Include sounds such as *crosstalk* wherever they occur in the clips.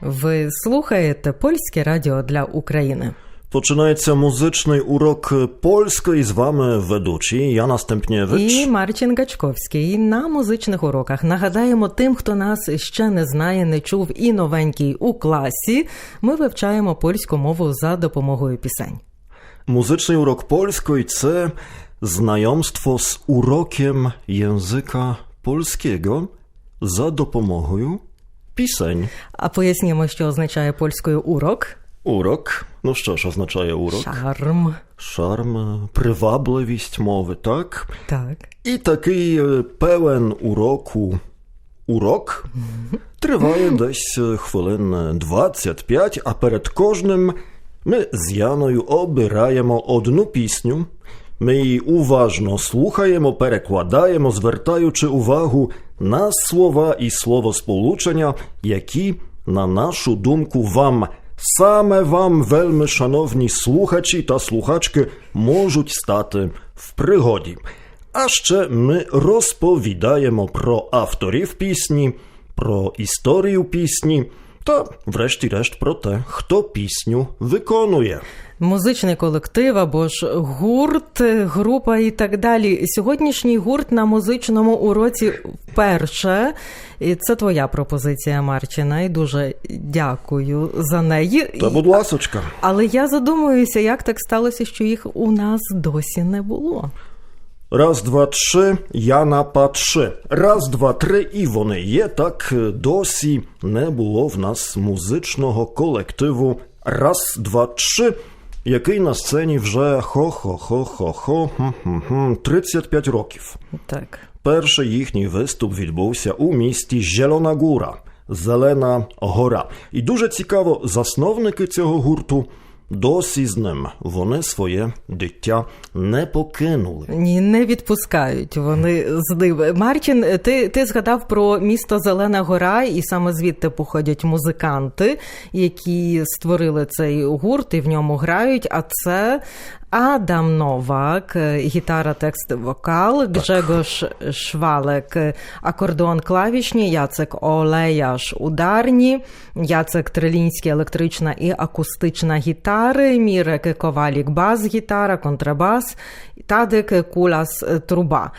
Ви слухаєте польське радіо для України. Починається музичний урок польської з вами ведучі Яна Стемпнєвич. І Марчин Гачковський на музичних уроках нагадаємо тим, хто нас ще не знає, не чув і новенький у класі. Ми вивчаємо польську мову за допомогою пісень. Muzyczny urok polskiej це знайомство з уроком języka polskiego за допомогою пісень. А пояснімо, що означає польською урок. Урок. Ну що ж означає урок? Шарм. Шарм, привабливість мови, так? Так. І такий певен уроку урок триває десь хвилин 25, а перед кожним ми з Яною обираємо одну пісню. Ми її уважно слухаємо, перекладаємо, звертаючи увагу на слова і словосполучення, які, на нашу думку, вам саме вам, вельми шановні слухачі та слухачки, можуть стати в пригоді. А ще ми розповідаємо про авторів пісні, про історію пісні та, врешті-решт, про те, хто пісню виконує. Музичний колектив або ж гурт, група і так далі. Сьогоднішній гурт на музичному уроці вперше. І це твоя пропозиція, Марчина, і дуже дякую за неї. Та, будь ласочка. Але я задумуюся, як так сталося, що їх у нас досі не було. Раз, два, три, Яна патrzy. Раз, два, три, і вони є. Так е, досі не було в нас музичного колективу Раз, два, три, який на сцені вже хо-хо-хо-хо-хо, 35 років. Так. Перший їхній виступ відбувся у місті Зелена Гура, Зелена Гора. І дуже цікаво, засновники цього гурту досі з ним вони своє дитя не покинули. Ні, не відпускають вони з ним. Марчин, ти, ти згадав про місто Зелена Гора, і саме звідти походять музиканти, які створили цей гурт і в ньому грають. А це Адам Новак, гітара, текст, вокал, Гжегош Швалек, акордеон клавішні, Яцек Олеяш ударні, Яцек Трилінський електрична і акустична гітари, Мірек Ковалік бас гітара, контрабас, Тадик Кулас, труба.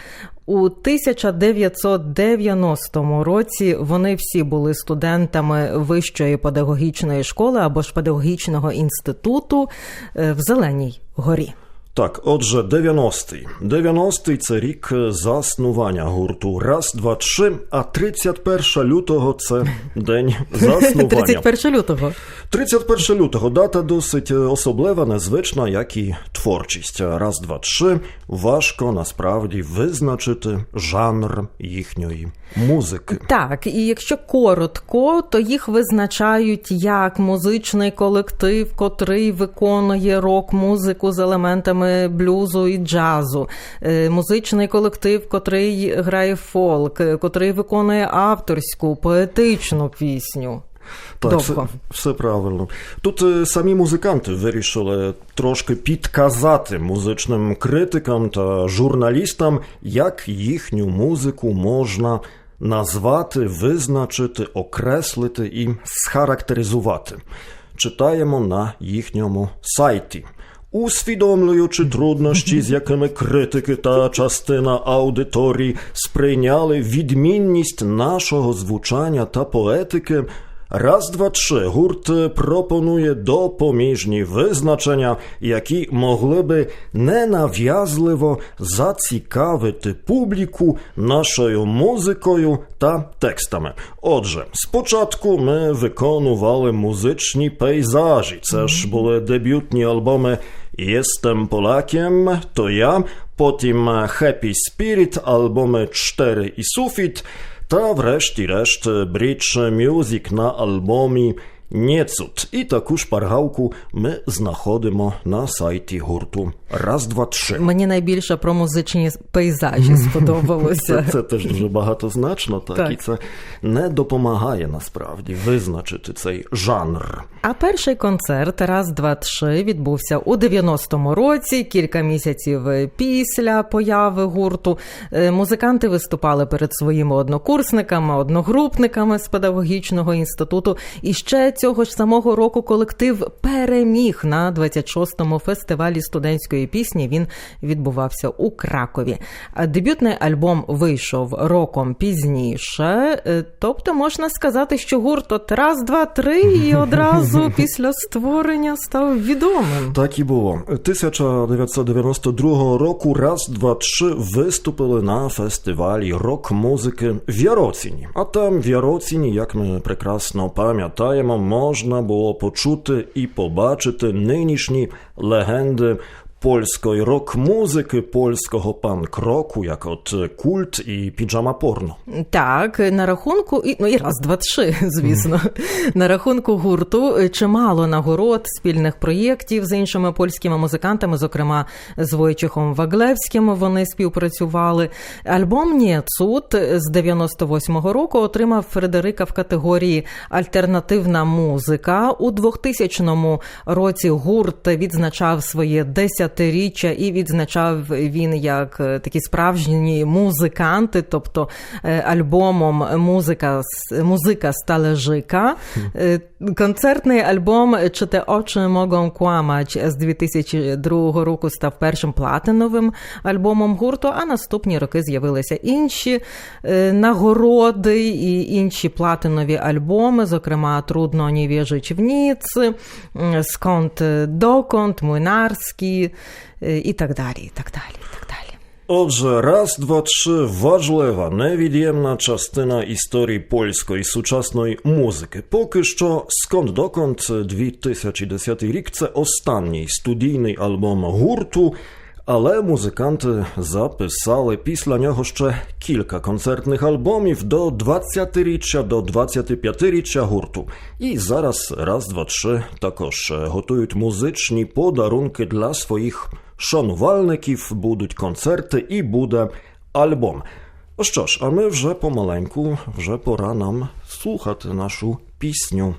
У 1990 році вони всі були студентами вищої педагогічної школи або ж педагогічного інституту е, в Зеленій горі. Так, отже, 90-й. 90-й – це рік заснування гурту. Раз, два, три, а 31 лютого це день *laughs* заснування. 31 лютого. 31 лютого дата досить особлива, незвична, як і творчість. Раз, два, три. Важко насправді визначити жанр їхньої музики. Так, і якщо коротко, то їх визначають як музичний колектив, котрий виконує рок-музику з елементами блюзу і джазу, Е, музичний колектив, котрий грає фолк, е, котрий виконує авторську поетичну пісню. Так, все, все правильно. Тут е, самі музиканти вирішили трошки підказати музичним критикам та журналістам, як їхню музику можна назвати, визначити, окреслити і схарактеризувати. Читаємо на їхньому сайті. Усвідомлюючи труднощі, з якими критики та частина аудиторії сприйняли відмінність нашого звучання та поетики, раз, два, три гурт пропонує допоміжні визначення, які могли би ненав'язливо зацікавити публіку нашою музикою та текстами. Отже, спочатку ми виконували музичні пейзажі. Це ж були дебютні альбоми Jestem Polakiem, to ja, потім Happy Spirit, альбоми 4 і Sufit, та врешті-решт Bridge Music на альбомі не цуд. І таку шпаргалку ми знаходимо на сайті гурту. Раз, два, три. Мені найбільше про музичні пейзажі сподобалося. Це, це теж дуже багатозначно, так, Так. і це не допомагає насправді визначити цей жанр. А перший концерт раз, два, три відбувся у 90-му році, кілька місяців після появи гурту. Музиканти виступали перед своїми однокурсниками, одногрупниками з педагогічного інституту. І ще цього ж самого року колектив переміг на 26-му фестивалі студентської пісні. Він відбувався у Кракові. Дебютний альбом вийшов роком пізніше. Е, Тобто можна сказати, що гурт от раз, два, три, і *laughs* одразу після створення став відомим. Так і було. 1992 року раз, два, три виступили на фестивалі рок-музики в Яроціні. А там в Яроціні, як ми прекрасно пам'ятаємо, можна було почути і побачити нинішні легенди. Польської рок-музики, польського панк-року, як от культ і піджама порно. Так, на рахунку і ну і раз, два, три, звісно. На рахунку гурту е, чимало нагород, спільних проєктів з іншими польськими музикантами, зокрема з Войчехом Ваглевським. Вони співпрацювали. Альбом «Ні, цуд» з 98-го року отримав Фредерика в категорії Альтернативна музика. У 2000 році гурт відзначав своє десятиріччя і відзначав він як е, такі справжні музиканти, тобто е, альбомом музика музика сталежика. Е, Концертний альбом Чи те очі могą кłamać з 2002 року став першим платиновим альбомом гурту, а наступні роки з'явилися інші нагороди і інші платинові альбоми, зокрема Трудно не в ніц, Сконт доконт, Млинарський е, і так далі. І так далі, і так далі. Отже, раз, два, три важлива, невід'ємна частина історії польської сучасної музики. Поки що скон докон 2010 рік це останній студійний альбом гурту, але музиканти записали після нього ще кілька концертних альбомів до 20-річчя, до 25-річчя гурту. І зараз раз, два, три також готують музичні подарунки для своїх шанувальників, будуть концерти і буде альбом. Що ж, а ми вже помаленьку, вже пора нам слухати нашу пісню.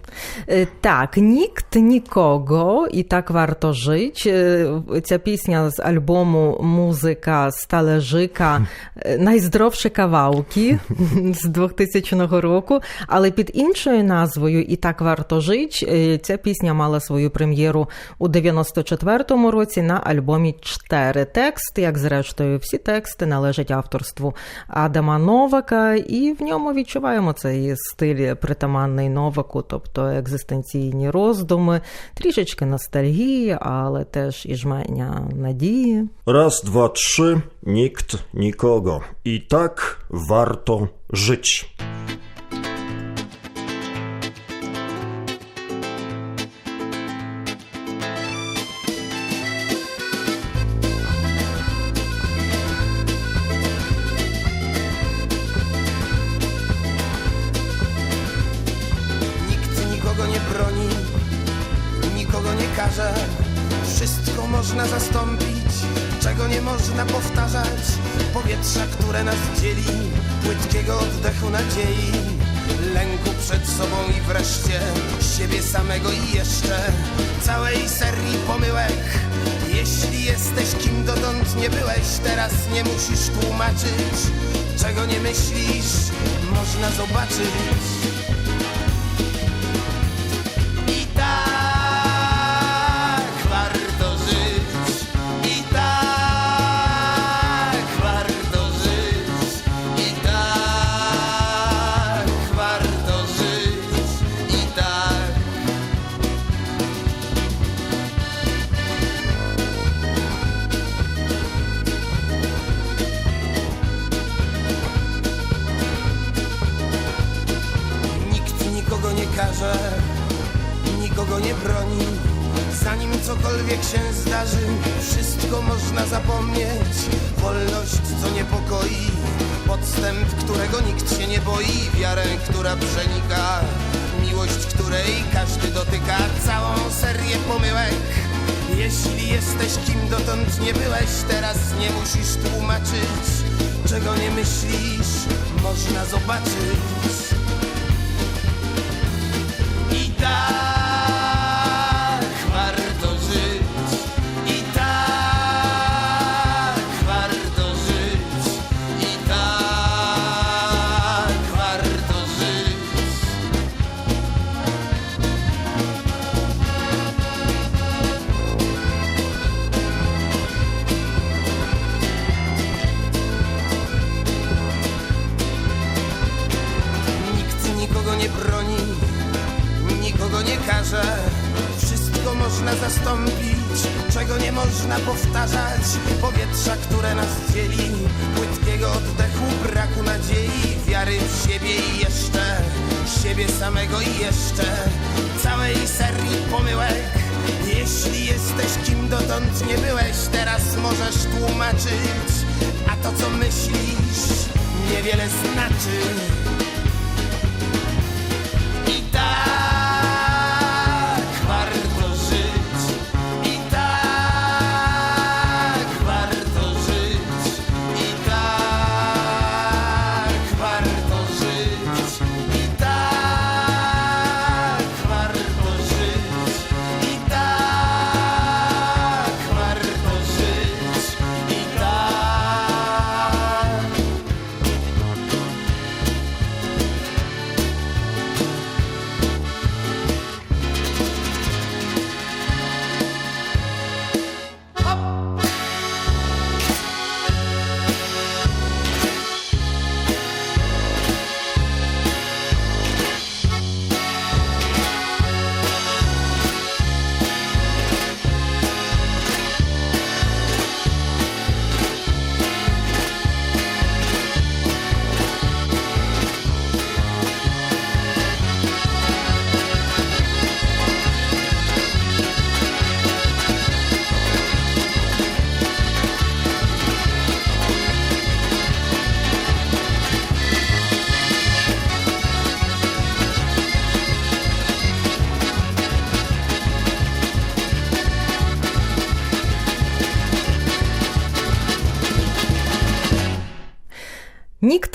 Е, Так, нікт нікого, і так варто жить. Е, Ця пісня з альбому Музика Сталежика е, найздоровші кавалки з 2000 року. Але під іншою назвою І так варто жить. е, Ця пісня мала свою прем'єру у 94-му році на альбомі 4 текст. Як зрештою, всі тексти належать авторству Адама Новака, і в ньому відчуваємо цей стиль притаманний Новаку, тобто екзистенційні роздуми, трішечки ностальгії, але теж і жмення надії. Раз, два, три, nikt нікого. І так варто żyć. Płytkiego oddechu nadziei, lęku przed sobą i wreszcie siebie samego i jeszcze całej serii pomyłek. Jeśli jesteś kim dotąd nie byłeś, teraz nie musisz tłumaczyć, czego nie myślisz, można zobaczyć. Karze, nikogo nie broni. Zanim cokolwiek się zdarzy, wszystko można zapomnieć. Wolność, co niepokoi, podstęp, którego nikt się nie boi, wiarę, która przenika miłość, której każdy dotyka całą serię pomyłek. Jeśli jesteś kim dotąd nie byłeś, teraz nie musisz tłumaczyć, czego nie myślisz, można zobaczyć. Dotąd nie byłeś, teraz możesz tłumaczyć, a to co myślisz niewiele znaczy.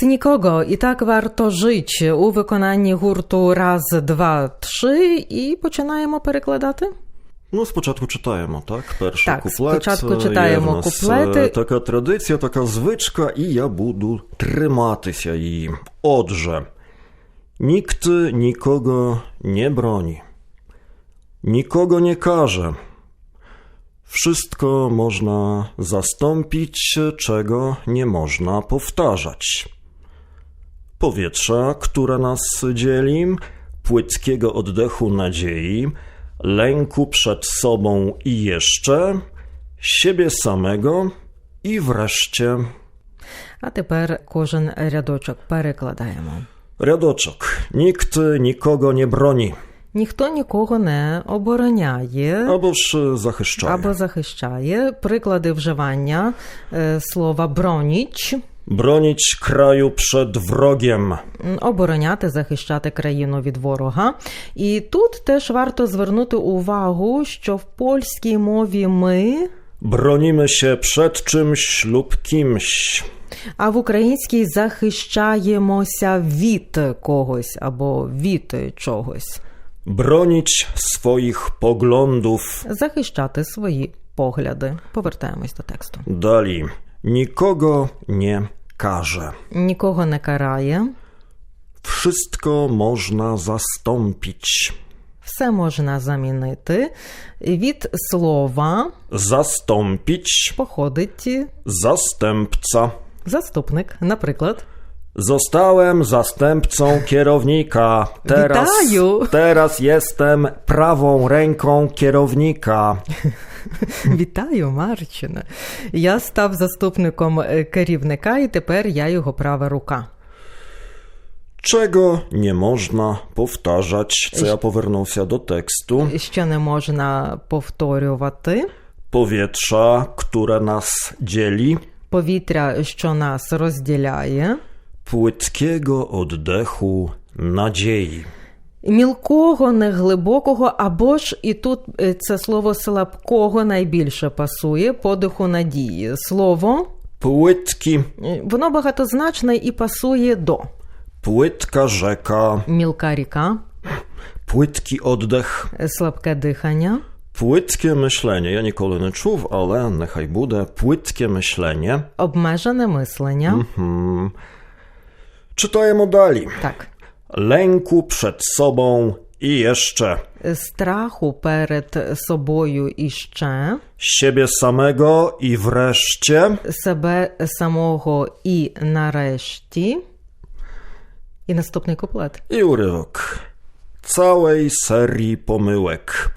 Nikt nikogo і так варто жить у виконанні гурту раз, два, три, і починаємо перекладати. Ну, спочатку читаємо, так? Перший Так, куплет. спочатку Є в читаємо нас, куплети. е, Така традиція, така звичка, і я буду триматися її. Отже, nikt nikogo nie broni, nikogo nie każe. Wszystko można zastąpić, czego nie można powtarzać. Powietrza, które nas dzieli, płytkiego oddechu nadziei, lęku przed sobą i jeszcze, siebie samego i wreszcie А тепер кожен рядочок перекладаємо. ryadoczok. Nikt nikogo nie broni, Ніхто нікого не обороняє albo ж zachyszczaje. або захищає. Приклади вживання е, слова броніч Bronić kraju przed wrogiem. обороняти, захищати країну від ворога. І тут теж варто звернути увагу, що в польській мові ми, Bronimy się przed czymś lub kimś. а в українській захищаємося від когось або від чогось. Bronić swoich poglądów. Захищати свої погляди. Повертаємось до тексту. Dali. Nikogo nie karze. Нікого не карає, Wszystko można zastąpić. все можна замінити. Від слова застомпіч походить zastępca. заступник, наприклад. Zostałem zastępcą kierownika. Teraz, Witaju. teraz jestem prawą ręką kierownika. Вітаю, Марчине. Я став заступником е, керівника, і тепер я його права рука. Czego nie można powtarzać, co ja poвернувся do tekstu. Що не можна повторювати. Powietrza, które nas dzieli. Повітря, що нас розділяє, Płytkiego oddechu nadziei. Мілкого, неглибокого, або ж і тут е, це слово слабкого найбільше пасує подиху надії. Слово Płytki, е, воно багатозначне і пасує до płytka rzeka, мілка ріка, płytki oddech, е, слабке дихання, płytkie myślenie. Ja nikogo nie czuł, ale niechaj буде płytkie myślenie. обмежене мислення. Hmm. Czytajmy dalej. Tak. Lęku przed sobą i jeszcze. Strachu przed sobą i jeszcze. Siebie samego i wreszcie. Sebe samego i nareszcie. I następny kuplet. I urywok. Całej serii pomyłek.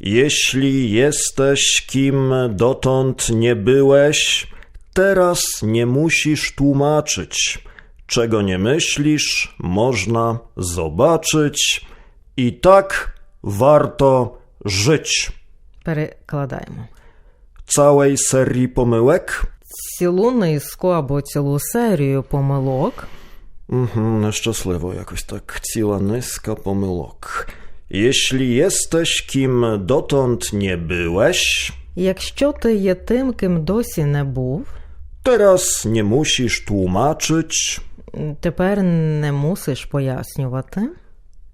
Jeśli jesteś kim dotąd nie byłeś, teraz nie musisz tłumaczyć – Czego nie myślisz, można zobaczyć. I tak warto żyć. Перекладаємо. Całej serii pomyłek Цілу низку або цілу серію помилок Mhm, nieszczęsliwo jakoś tak. Cała nyska pomylok. Jeśli jesteś kim dotąd nie byłeś, Якщо ти є тим, ким досі не був, teraz nie musisz tłumaczyć, Тепер не мусиш пояснювати,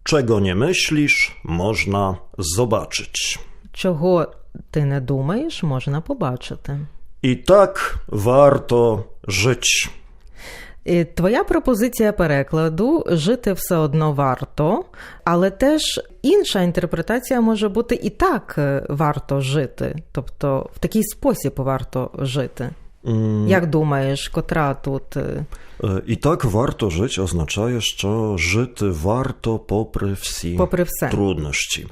czego nie myślisz, można zobaczyć. чого ти не думаєш, можна побачити. I tak warto żyć. І Твоя пропозиція перекладу жити все одно варто, але теж інша інтерпретація може бути і так е, варто жити, тобто в такий спосіб варто жити. Як думаєш, котра тут е, E, I tak warto żyć oznacza, że żyty warto popry wsi попри все? труднощі.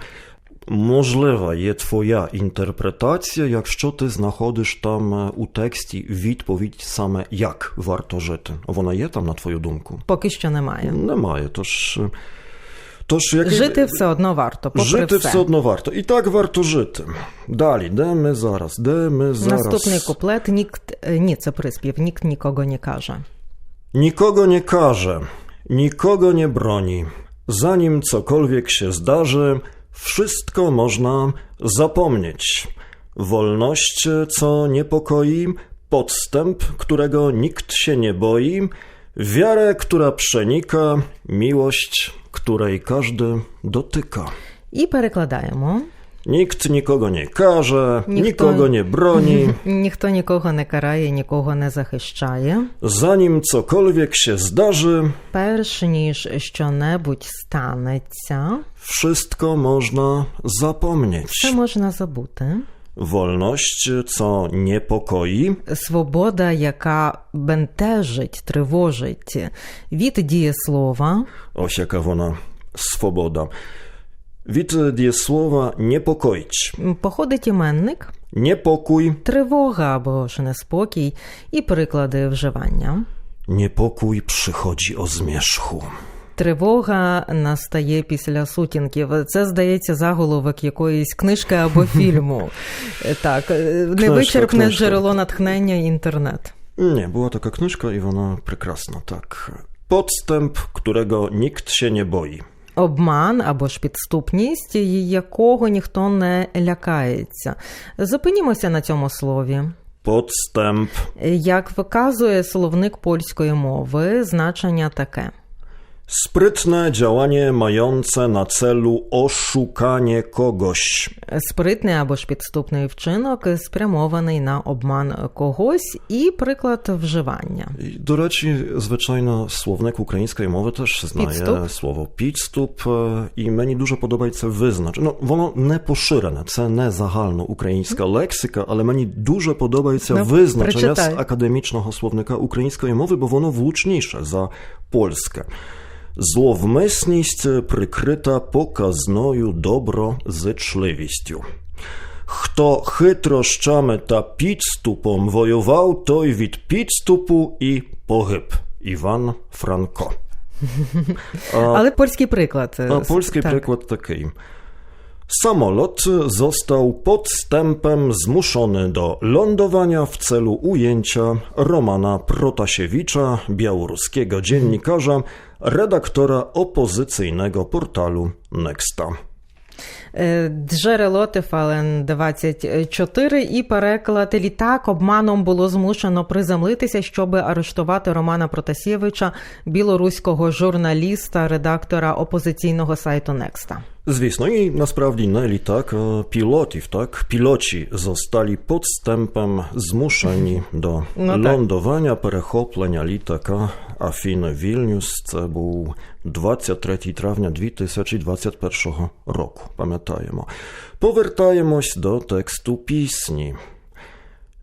Можлива є твоя інтерпретація, якщо ти знаходиш там е, у тексті відповідь саме як варто жити. Вона є там, на твою думку? Поки що немає. Немає. Тож, е, тож як... Жити все одно варто, попри жити все. все одно варто. І так варто жити. Далі, де ми зараз? Де ми зараз? Наступний куплет нікт е, ні, це приспів, нікт нікого не каже. Nikogo nie karze, nikogo nie broni. Zanim cokolwiek się zdarzy, wszystko można zapomnieć. Wolność, co niepokoi, podstęp, którego nikt się nie boi, wiarę, która przenika, miłość, której każdy dotyka. І перекладаємо. Nikt nikogo nie karze, Nikt nikogo to- nie broni. *laughs* Ніхто нікого не карає, нікого не захищає. Zanim cokolwiek się zdarzy, Перш ніж щонебудь станеться, wszystko można zapomnieć. це можна забути. Wolność, co niepokoi, Свобода, яка бентежить, тривожить від дієслова, ось яка вона swoboda. Від дієслова niepokoić. походить іменник, Niepokój, тривога або ж неспокій і приклади вживання. niepokój przychodzi o zmierzchu. Тривога настає після сутінків. Це здається заголовок якоїсь книжки або *laughs* фільму. Так, невичерпне книжка. джерело натхнення інтернет. Nie, była taka knyżka i ona прекрасna, tak. Podstęp, którego nikt się nie boi. Обман або ж підступність, якого ніхто не лякається. Зупинімося на цьому слові. Podstęp, Як виказує словник польської мови, значення таке: sprytne działanie mające na celu oszukanie kogoś. спритний або ж підступний вчинок, спрямований на обман когось, і приклад вживання. I Do rечі, звичайно, словник української мови теж знає Підступ? слово підступ, е, і мені дуже подобається визначення. Ну, воно не поширене, це не загальноукраїнська лексика, але мені дуже подобається Ну, визначення прочитай. з академічного словника української мови, бо воно влучніше за польське. Зловмисність прикрита показною доброзичливістю. Хто хитрощами та підступом воював, той від підступу і погиб. Іван Франко. *laughs* Але польський приклад. польський Так. приклад такий. Samolot został podstępem zmuszony do lądowania w celu ujęcia Romana Protasiewicza, białoruskiego dziennikarza, redaktora opozycyjnego portalu Nexta. Е, Джерело Тефален 24 і переклад літак обманом було змушено приземлитися, щоб арештувати Романа Протасєвича, білоруського журналіста, редактора опозиційного сайту Некста. Звісно, і насправді не літак, а пілотів, так? Пілочі zostali podstępem zmuszeni до Ну, так. перехоплення літака Афіни Вільнюс. Це був 23 травня 2021 року, пам'ятаємо. Повертаємось до тексту пісні.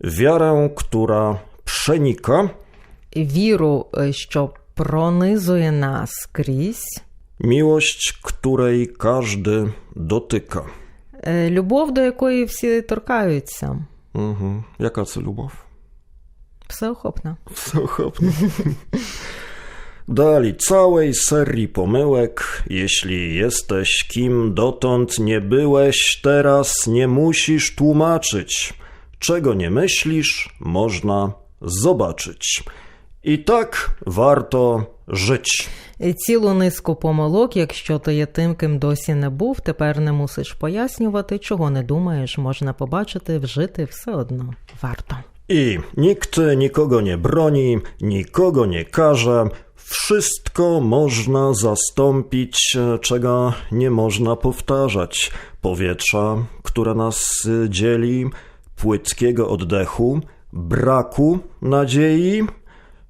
Віра, która przenika, Віру, е, що пронизує нас крізь, miłość, której każdy dotyka. Любов, до якої всі торкаються, Угу. Яка це любов? всеохопна. Всеохopny. *laughs* Dali całej serii pomyłek, jeśli jesteś kim dotąd nie byłeś, teraz nie musisz tłumaczyć. Czego nie myślisz, można zobaczyć. I tak warto żyć. І Цілу низку помилок, якщо ти є тим, ким досі не був, тепер не мусиш пояснювати, чого не думаєш, можна побачити, вжити все одно варто. I nikt nikogo nie broni, nikogo nie karze. wszystko można zastąpić, czego nie można powtarzać. Powietrza, które nas y, dzieli, płytkiego oddechu, braku nadziei,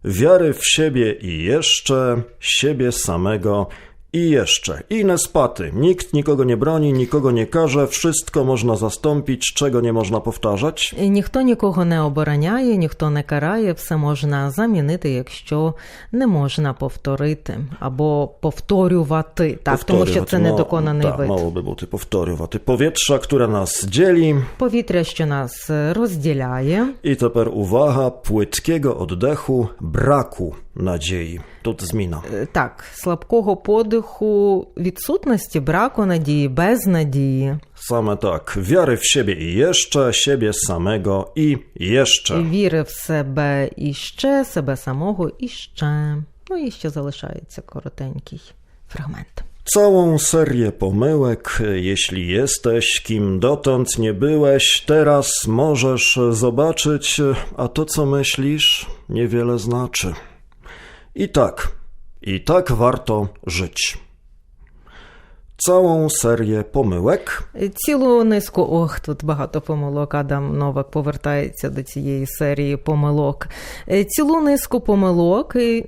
wiary w siebie i jeszcze, siebie samego i jeszcze. I nespaty. Nikt nikogo nie broni, nikogo nie karze, wszystko można zastąpić, czego nie można powtarzać. І ніхто нікого не обороняє, ніхто не карає, все можна замінити, якщо не можна повторити або повторювати. Так, тому що це Повторювати, недоконаний мало, вид. Так, мало би бути повторювати. Повітря, które нас dzieli. Повітря, що нас е, розділяє, I тепер увага płytkiego oddechu, braku nadziei. Тут зміна. Е, так, слабкого подиху, відсутності, браку надії, безнадії, Same tak. Wiary w siebie i jeszcze, siebie samego i jeszcze. віри в себе і ще, себе самого і ще. Ну і ще залишається коротенький фрагмент. Całą serię pomyłek, jeśli jesteś, kim dotąd nie byłeś, teraz możesz zobaczyć, a to co myślisz, niewiele znaczy. I tak, i tak warto żyć. Całą serię pomyłek, Цілу низку, ох, тут багато помилок. Адам Новак повертається до цієї серії помилок. Е, Цілу низку помилок, і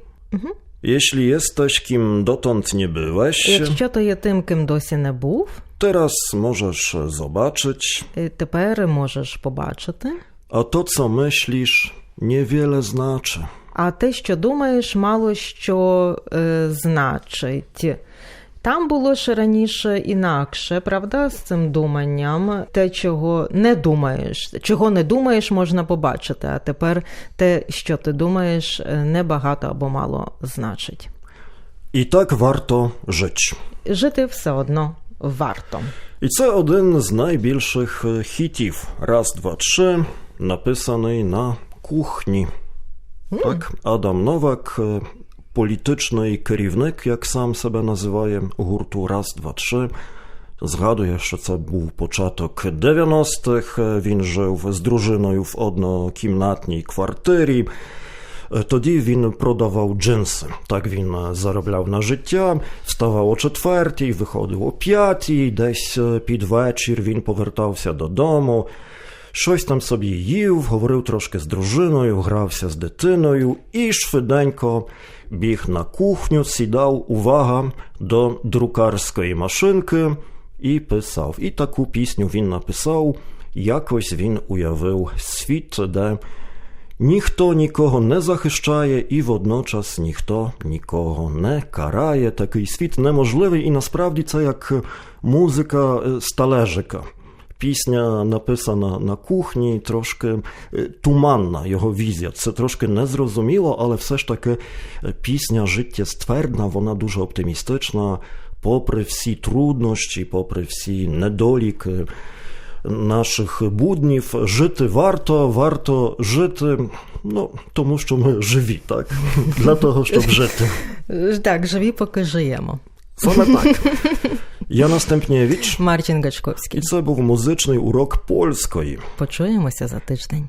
jeśli jesteś, kim dotąd nie byłeś, якщо ти є тим, ким досі не був, teraz możesz zobaczyć, тепер можеш побачити. a to co myślisz, niewiele znaczy. А те, що думаєш, мало що е, значить. Там було ще раніше інакше, правда, з цим думанням. Те, чого не думаєш, чого не думаєш, можна побачити. А тепер те, що ти думаєш, е, небагато або мало значить. I tak warto żyć. Жити все одно варто. I це один з найбільших е, хітів. Раз, два, три, написаний на кухні. Так, Адам Новак, політичний керівник, як сам себе називає, гурту Раз, два, три. Згадує, що це був початок 90-х. е, Він жив з дружиною в однокімнатній квартирі. Тоді він продавав джинси. Так він заробляв на життя, вставав о четвертій, виходив о п'ятій, десь під вечір він повертався додому. Щось там собі їв, говорив трошки з дружиною, грався з дитиною і швиденько біг на кухню, сідав, увага, до друкарської машинки і писав. І таку пісню він написав. Якось він уявив світ, де Ніхто нікого не захищає, і водночас ніхто нікого не карає. Такий світ неможливий, і насправді це як музика е, сталежика. Пісня написана на кухні, трошки е, туманна його візія. Це трошки незрозуміло, але все ж таки е, пісня життєствердна, вона дуже оптимістична. попри всі труднощі, попри всі недоліки наших буднів, жити варто, варто жити, ну, тому що ми живі, так? Для того, щоб жити. *laughs* Так, живі, поки живемо. Саме так. *laughs* Яна Стемпнієвич, Мартін і це був музичний урок польської. Почуємося за тиждень.